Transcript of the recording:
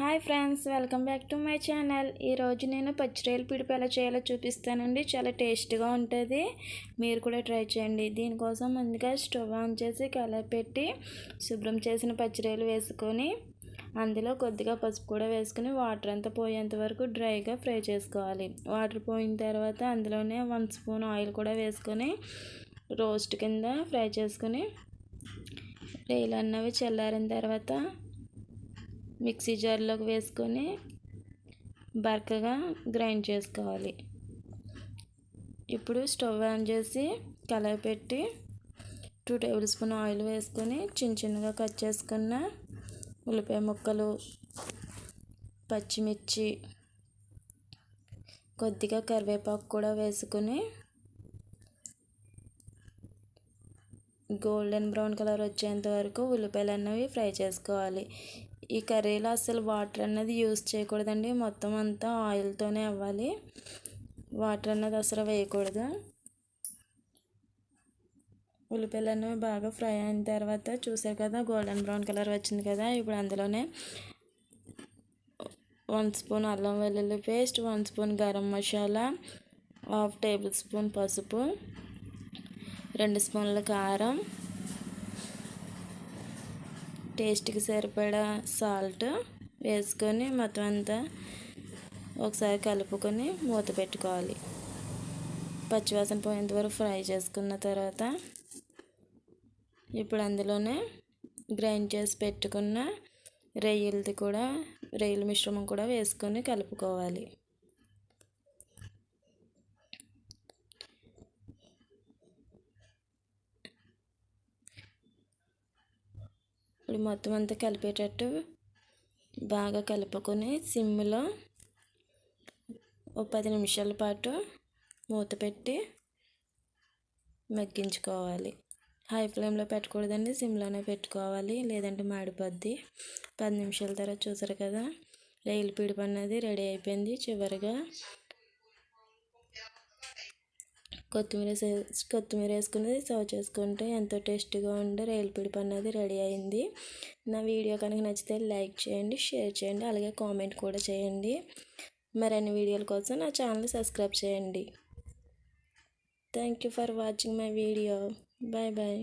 Hi friends welcome back to my channel. ఈరోజు నేను పచ్చిరొయ్యల PDP ఎలా చేయాలో చూపిస్తానండి. చాలా టేస్ట్గా ఉంటుంది. మీరు కూడా ట్రై చేయండి. దీనికోసం ముందుగా స్టవ్ ఆన్ చేసి కలర్ పెట్టి శుభ్రం చేసిన పచ్చిరొయ్యలు వేసుకొని అందులో కొద్దిగా పసుపు కూడా వేసుకుని వాటర్ అంతా పోయేంత వరకు డ్రైగా ఫ్రై చేసుకోవాలి. వాటర్ పోయిన తర్వాత అందులోనే వన్ స్పూన్ ఆయిల్ కూడా వేసుకొని రోస్ట్ కింద ఫ్రై చేసుకొని రైలు అన్నవి చల్లారిన తర్వాత మిక్సీ జార్లోకి వేసుకొని బరకగా గ్రైండ్ చేసుకోవాలి. ఇప్పుడు స్టవ్ ఆన్ చేసి కలర్ పెట్టి టూ టేబుల్ స్పూన్ ఆయిల్ వేసుకొని చిన్న చిన్నగా కట్ చేసుకున్న ఉల్లిపాయ ముక్కలు పచ్చిమిర్చి కొద్దిగా కరివేపాకు కూడా వేసుకొని గోల్డెన్ బ్రౌన్ కలర్ వచ్చేంత వరకు ఉల్లిపాయలు అన్నవి ఫ్రై చేసుకోవాలి. ఈ కర్రీలో అసలు వాటర్ అన్నది యూస్ చేయకూడదండి. మొత్తం అంతా ఆయిల్తోనే అవ్వాలి. వాటర్ అన్నది అసలు వేయకూడదు. ఉల్లిపాయలు అనేవి బాగా ఫ్రై అయిన తర్వాత చూసారు కదా గోల్డెన్ బ్రౌన్ కలర్ వచ్చింది కదా ఇప్పుడు అందులోనే వన్ స్పూన్ అల్లం వెల్లుల్లి paste one spoon garam masala half table spoon పసుపు రెండు స్పూన్ల కారం టేస్ట్కి సరిపడా సాల్ట్ వేసుకొని మొత్తం అంతా ఒకసారి కలుపుకొని మూత పెట్టుకోవాలి. పచ్చివాసన పోయేంత వరకు ఫ్రై చేసుకున్న తర్వాత ఇప్పుడు అందులోనే గ్రైండ్ చేసి పెట్టుకున్న రొయ్యలది కూడా రొయ్యల మిశ్రమం కూడా వేసుకొని కలుపుకోవాలి. ఇప్పుడు మొత్తం అంతా కలిపేటట్టు బాగా కలుపుకొని సిమ్లో ఒక పది నిమిషాల పాటు మూత పెట్టి మగ్గించుకోవాలి. హై ఫ్లేమ్లో పెట్టకూడదండి సిమ్లోనే పెట్టుకోవాలి. లేదంటే మాడిపోద్ది. పది నిమిషాల తర్వాత చూసారు కదా రైలు పిడిపన్నది రెడీ అయిపోయింది. చివరిగా కొత్తిమీర కొత్తిమీర వేసుకుని సర్వ్ చేసుకుంటే ఎంతో టేస్టీగా ఉండే రేలిపిడి పిడిపి అన్నది రెడీ అయింది. నా వీడియో కనుక నచ్చితే లైక్ చేయండి షేర్ చేయండి అలాగే కామెంట్ కూడా చేయండి. మరిన్ని వీడియోల కోసం నా ఛానల్ సబ్స్క్రైబ్ చేయండి. Thank you for watching my video. Bye bye.